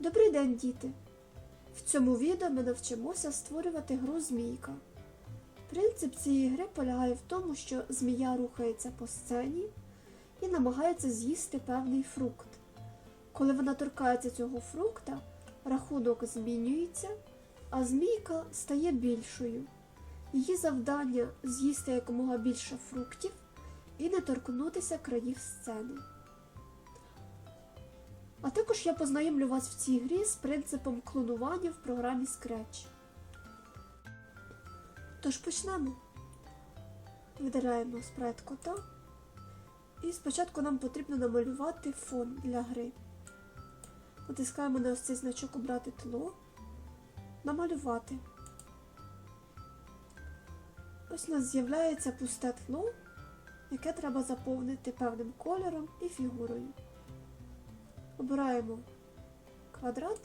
Добрий день, діти! В цьому відео ми навчимося створювати гру Змійка. Принцип цієї гри полягає в тому, що змія рухається по сцені і намагається з'їсти певний фрукт. Коли вона торкається цього фрукта, рахунок змінюється, а змійка стає більшою. Її завдання з'їсти якомога більше фруктів і не торкнутися країв сцени. А також я познайомлю вас в цій грі з принципом клонування в програмі Scratch. Тож почнемо. Видаляємо спрайт кота. І спочатку нам потрібно намалювати фон для гри. Натискаємо на ось цей значок Обрати тло. Намалювати. Ось у нас з'являється пусте тло, яке треба заповнити певним кольором і фігурою. Обираємо квадрат,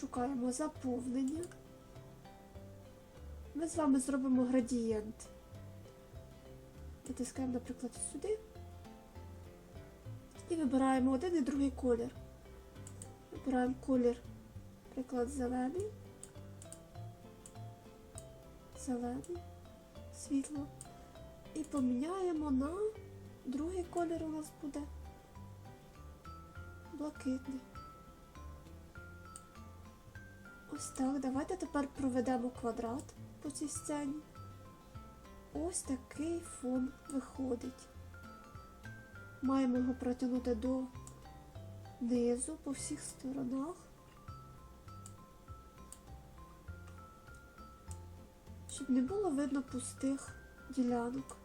шукаємо заповнення. Ми з вами зробимо градієнт. Натискаємо, наприклад, сюди і вибираємо один і другий колір. Вибираємо колір, наприклад, зелений, зелений, світло. І поміняємо на другий колір у нас буде блакитний. Ось так. Давайте тепер проведемо квадрат по цій сцені. Ось такий фон виходить. Маємо його протягнути до низу по всіх сторонах. Щоб не було видно пустих ділянок.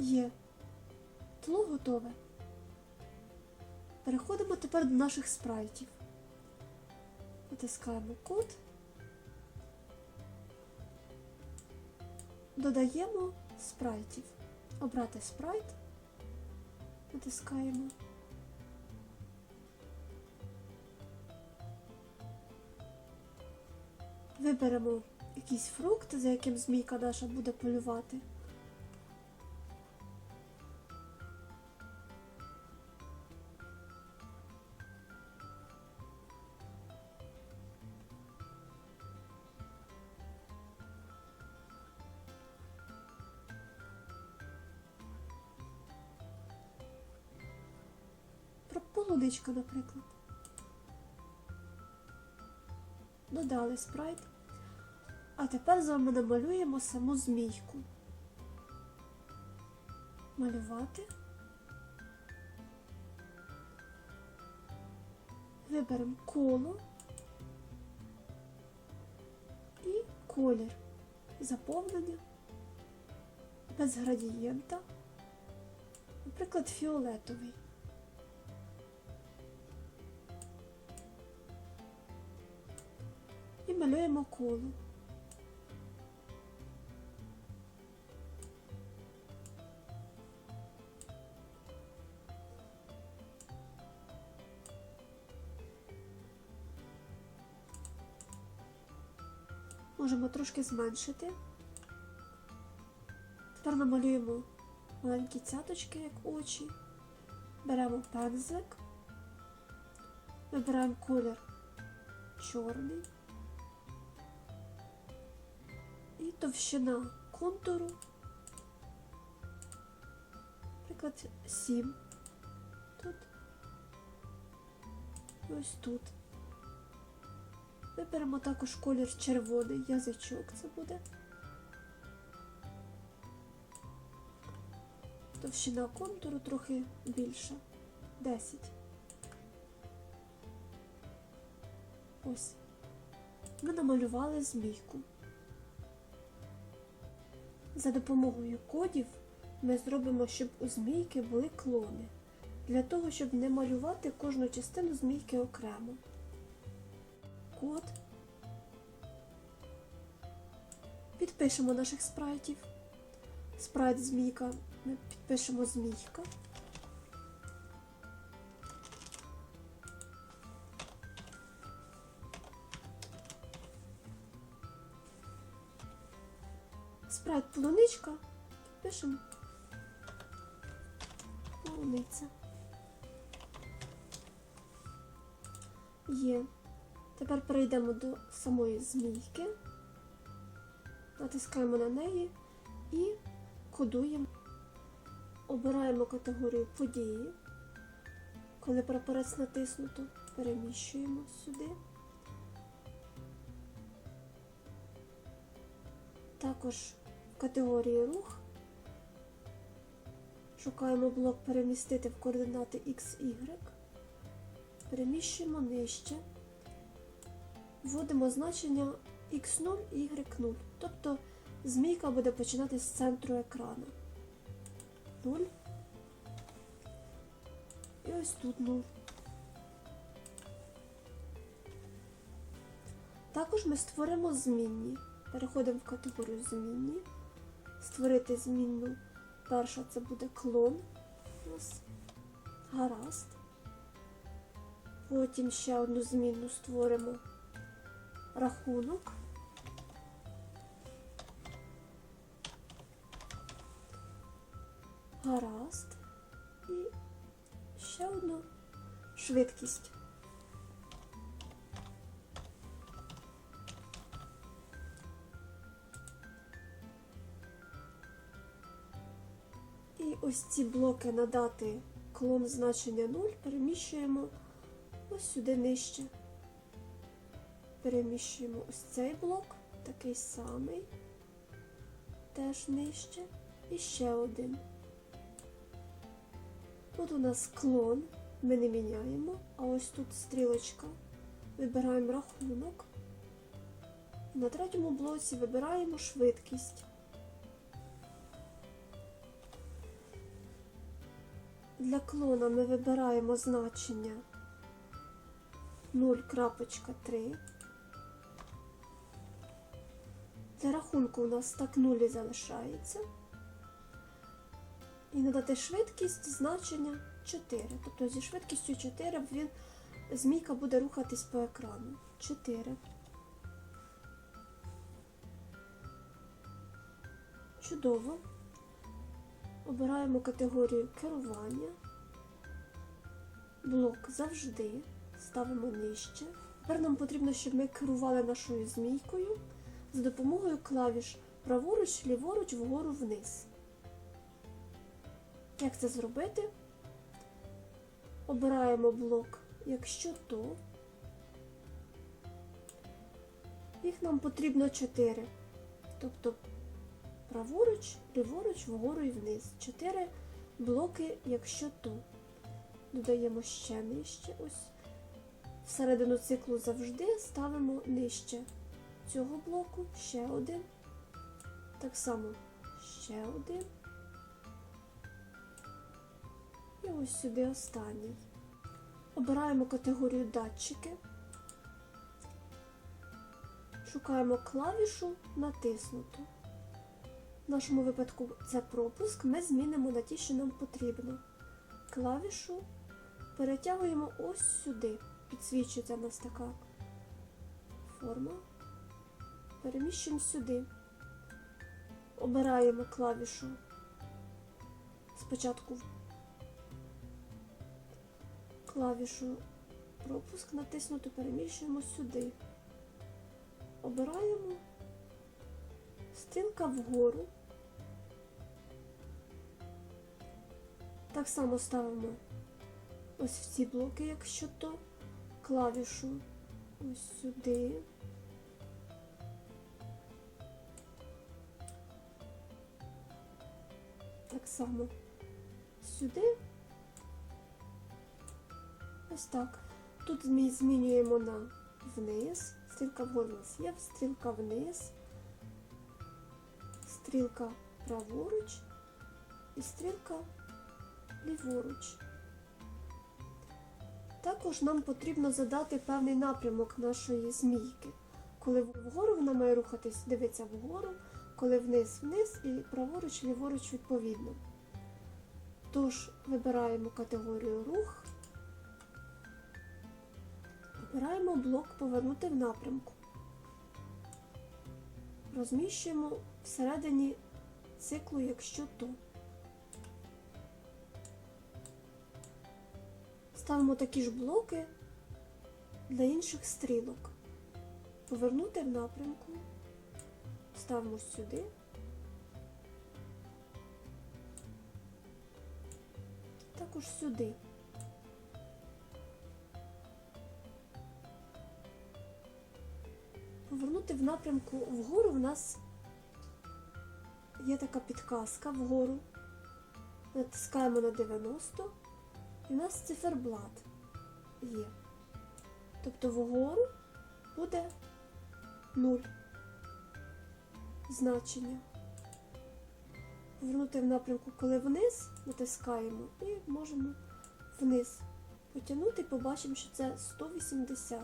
Є. Тло готове. Переходимо тепер до наших спрайтів. Натискаємо код. Додаємо спрайтів. Обрати спрайт. Натискаємо. Виберемо якийсь фрукт, за яким змійка наша буде полювати. Полуничка, наприклад. Додали спрайт. А тепер з вами намалюємо саму змійку. Малювати. Виберемо коло і колір. Заповнення без градієнта. Наприклад, фіолетовий. Малюємо коло. Можемо трошки зменшити. Тепер намалюємо маленькі цяточки, як очі. Беремо пензлик, вибираємо колір чорний і товщина контуру, наприклад, 7 тут ось тут. Виберемо також колір червоний язичок це буде. Товщина контуру трохи більша. 10. Ось. Ми намалювали змійку. За допомогою кодів ми зробимо, щоб у змійки були клони. Для того, щоб не малювати кожну частину змійки окремо код. Підпишемо наших спрайтів. Спрайт змійка. Ми підпишемо змійка. Спрайт полуничка, пишемо полуниця. Є. Тепер перейдемо до самої змійки, натискаємо на неї і кодуємо. Обираємо категорію події. Коли прапорець натиснуто, переміщуємо сюди. Також категорії рух шукаємо блок перемістити в координати X, Y. Переміщуємо нижче. Вводимо значення X0 і Y0. Тобто змійка буде починати з центру екрану. 0. І ось тут 0. Також ми створимо змінні. Переходимо в категорію змінні. Створити змінну. Перша це буде клон. Нас гаразд. Потім ще одну змінну створимо рахунок. Гаразд. І ще одну швидкість. Ось ці блоки надати клон значення 0 переміщуємо ось сюди нижче. Переміщуємо ось цей блок, такий самий, теж нижче. І ще один. Тут у нас клон, ми не міняємо, а ось тут стрілочка. Вибираємо рахунок. На третьому блоці вибираємо швидкість. Для клона ми вибираємо значення 0.3. Для рахунку у нас так 0 залишається. І надати швидкість значення 4. Тобто зі швидкістю 4 він, змійка буде рухатись по екрану. 4. Чудово. Обираємо категорію керування. Блок завжди. Ставимо нижче. Тепер нам потрібно, щоб ми керували нашою змійкою за допомогою клавіш праворуч, ліворуч, вгору, вниз. Як це зробити? Обираємо блок, якщо то. Їх нам потрібно 4. Тобто праворуч, ліворуч, вгору і вниз. 4 блоки, якщо то. Додаємо ще нижче. Ось. Всередину циклу завжди ставимо нижче цього блоку, ще один. Так само ще один. І ось сюди останній. Обираємо категорію датчики. Шукаємо клавішу натиснуто. В нашому випадку це пропуск. Ми змінимо на ті, що нам потрібно. Клавішу перетягуємо ось сюди. Підсвічується в нас така форма. Переміщуємо сюди. Обираємо клавішу спочатку клавішу пропуск натиснуто, переміщуємо сюди. Обираємо стрілка вгору. Так само ставимо ось в ці блоки, якщо то, клавішу ось сюди. Так само сюди. Ось так. Тут ми змінюємо на вниз. Стрілка вгору є, стрілка вниз, стрілка праворуч і стрілка ліворуч. Також нам потрібно задати певний напрямок нашої змійки. Коли вгору вона має рухатись, дивиться вгору, коли вниз вниз і праворуч, ліворуч відповідно. Тож вибираємо категорію рух, вибираємо блок Повернути в напрямку. розміщуємо всередині циклу, якщо то. Ставимо такі ж блоки для інших стрілок. Повернути в напрямку. Ставимо сюди. Також сюди. Повернути в напрямку вгору в нас є така підказка вгору. Натискаємо на 90 і у нас циферблат є. Тобто вгору буде 0 значення. Повернути в напрямку, коли вниз натискаємо і можемо вниз потягнути побачимо, що це 180.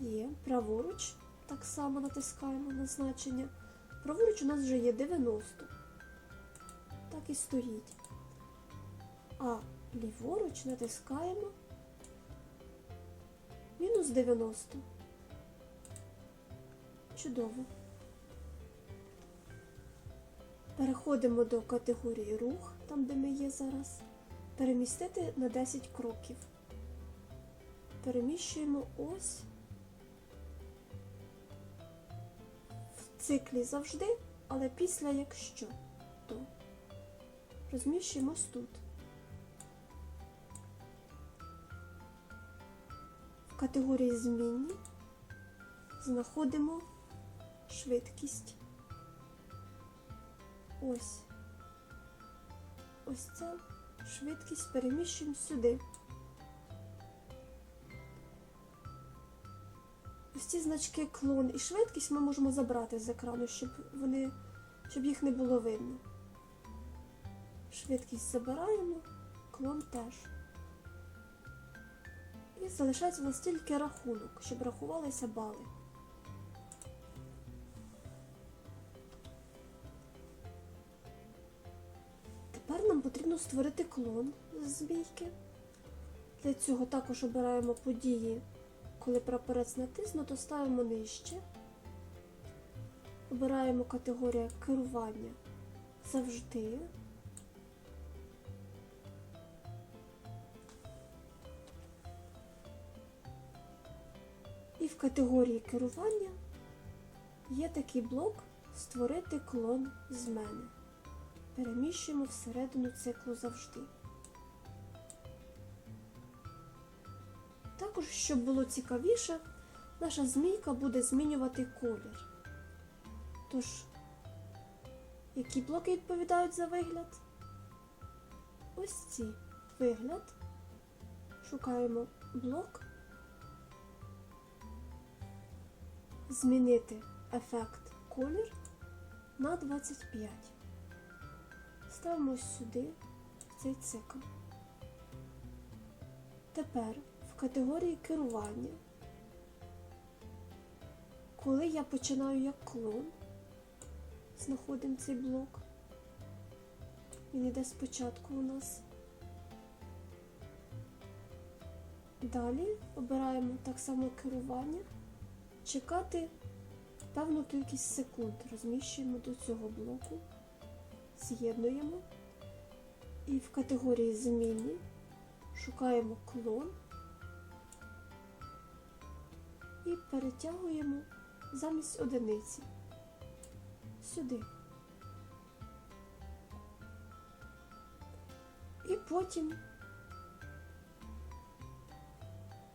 Є. Праворуч так само натискаємо на значення. Праворуч у нас вже є 90. Так і стоїть. А ліворуч натискаємо мінус 90. Чудово. Переходимо до категорії рух, там де ми є зараз. Перемістити на 10 кроків. Переміщуємо ось в циклі завжди, але після якщо, то розміщуємось тут. Категорії змінні знаходимо швидкість. Ось. Ось ця швидкість переміщуємо сюди. Ось ці значки клон і швидкість ми можемо забрати з екрану, щоб вони, щоб їх не було видно. Швидкість забираємо, клон теж. Залишається нас тільки рахунок, щоб рахувалися бали. Тепер нам потрібно створити клон з змійки. Для цього також обираємо події, коли прапорець натиснуто, ставимо нижче. Обираємо категорію керування завжди. Категорії керування є такий блок Створити клон з мене. Переміщуємо всередину циклу завжди. Також, щоб було цікавіше, наша змійка буде змінювати колір. Тож, які блоки відповідають за вигляд? Ось ці вигляд. Шукаємо блок. Змінити ефект колір на 25. Ставимо сюди в цей цикл. Тепер в категорії керування, коли я починаю як клон, знаходимо цей блок. Він йде спочатку у нас. Далі обираємо так само керування, чекати певну кількість секунд, розміщуємо до цього блоку, з'єднуємо і в категорії змінні шукаємо клон і перетягуємо замість одиниці сюди. І потім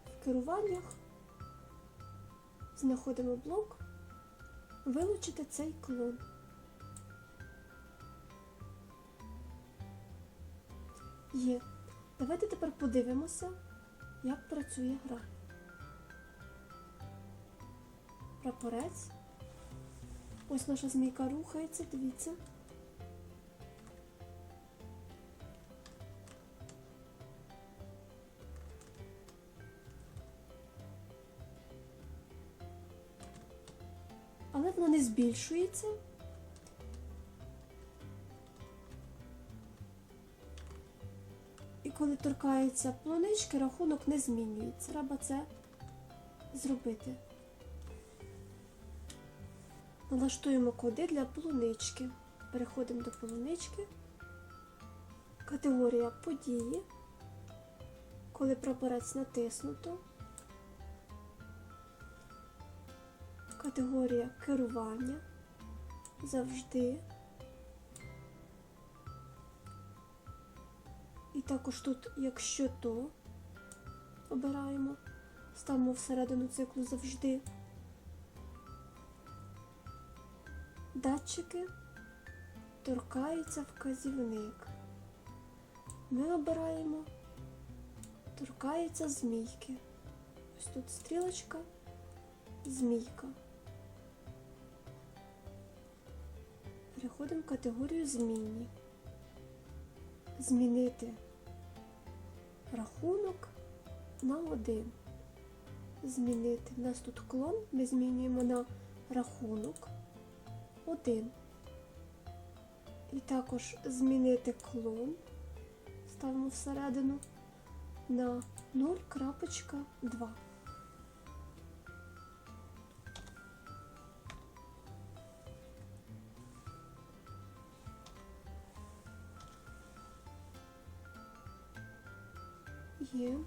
в керуваннях знаходимо блок вилучити цей клон. Є. Давайте тепер подивимося, як працює гра. Прапорець. Ось наша змійка рухається, дивіться. Але вона не збільшується. І коли торкається плонички, рахунок не змінюється. Треба це зробити. Налаштуємо коди для полунички. Переходимо до полунички. Категорія події. Коли прапорець натиснуто. Категорія керування. Завжди. І також тут, якщо то, обираємо. Ставимо всередину циклу завжди. Датчики торкаються вказівник. Ми обираємо торкаються змійки. Ось тут стрілочка, змійка. Переходимо в категорію змінні. Змінити рахунок на один. Змінити. У нас тут клон, ми змінюємо на рахунок 1. І також змінити клон. Ставимо всередину на 0.2. Є.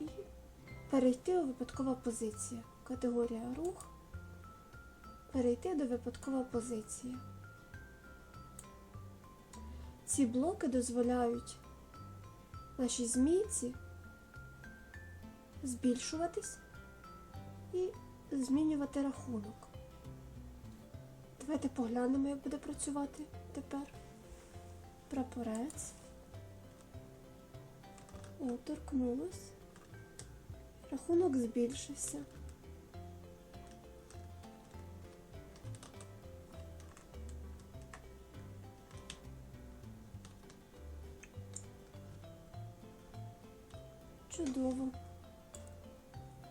І перейти у випадкова позиція. Категорія рух. Перейти до випадкова позиція. Ці блоки дозволяють нашій змійці збільшуватись і змінювати рахунок. Давайте поглянемо, як буде працювати тепер. Прапорець. О, торкнулось. Рахунок збільшився. Чудово.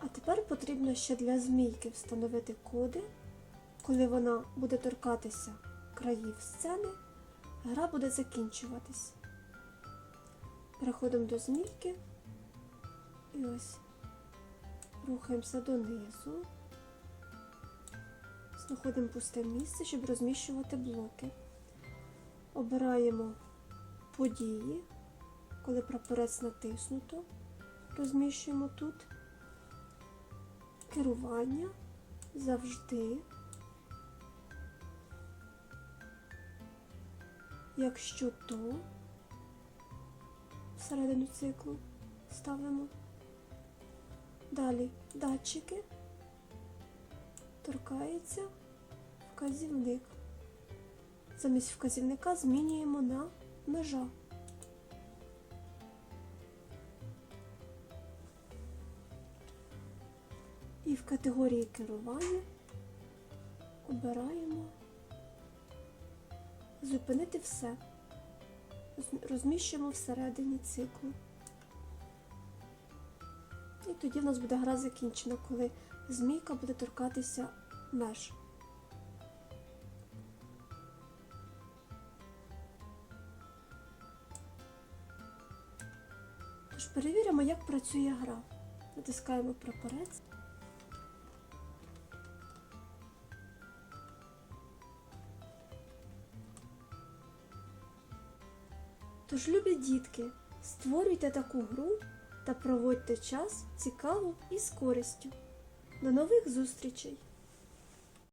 А тепер потрібно ще для змійки встановити коди. Коли вона буде торкатися країв сцени, гра буде закінчуватись. Переходимо до змійки і ось рухаємося донизу. Знаходимо пусте місце, щоб розміщувати блоки. Обираємо події, коли прапорець натиснуто. Розміщуємо тут керування завжди. Якщо то всередину циклу ставимо. Далі датчики, торкається вказівник. Замість вказівника змінюємо на межа. І в категорії керування обираємо зупинити все. Роз- Розміщуємо всередині циклу. І тоді в нас буде гра закінчена, коли змійка буде торкатися меж. Тож перевіримо, як працює гра. Натискаємо прапорець. Тож, любі дітки, створюйте таку гру та проводьте час цікаво і з користю. До нових зустрічей!